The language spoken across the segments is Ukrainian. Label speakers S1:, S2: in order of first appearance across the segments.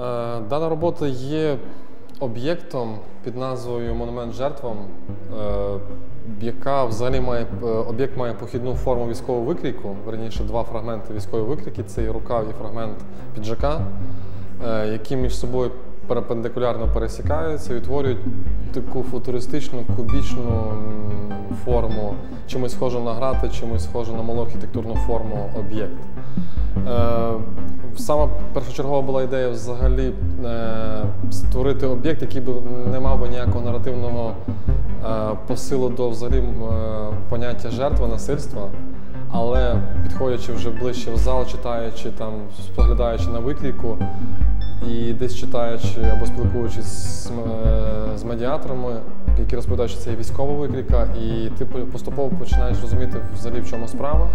S1: Е, Дана робота є об'єктом під назвою Монумент жертвам, е, яка взагалі має е, об'єкт має похідну форму військового викрійку. Верніше, два фрагменти військової викрійки це і рукав і фрагмент піджака, які між собою перпендикулярно пересікаються і утворюють таку футуристичну кубічну форму, чимось схожу на грати, чимось схожу на малу архітектурну форму об'єкт. Сама першочергова була ідея взагалі е, створити об'єкт, який би не мав би ніякого наративного е, посилу до взагалі е, поняття жертва насильства. Але підходячи вже ближче в зал, читаючи там, споглядаючи на викліку і десь читаючи або спілкуючись з, е, з медіаторами, які розповідають, що це є військова викліка, і ти поступово починаєш розуміти взагалі в чому справа,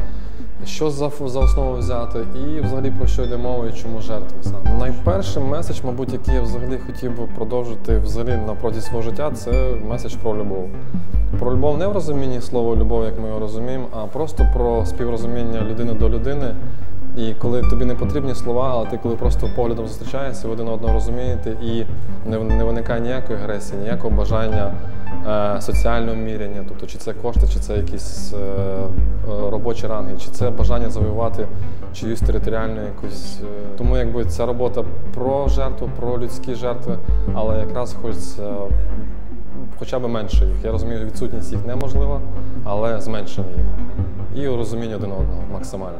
S1: що за, за основу взяти, і взагалі про що йде мова і чому жертви саме. Найперший меседж, мабуть, який я взагалі хотів би продовжити взагалі на протязі свого життя, це меседж про любов. Про любов не в розумінні слова любов, як ми його розуміємо, а просто про співрозуміння людини до людини. І коли тобі не потрібні слова, але ти коли просто поглядом зустрічаєшся, ви один одного розумієте, і не, не виникає ніякої агресії, ніякого бажання е, соціального міряння, тобто чи це кошти, чи це якісь е, робочі ранги, чи це бажання завоювати чиюсь територіальну якусь. Е, тому якби ця робота про жертву, про людські жертви, але якраз хочеться хоча б менше їх. Я розумію, відсутність їх неможлива, але зменшення їх. І розуміння один одного максимально.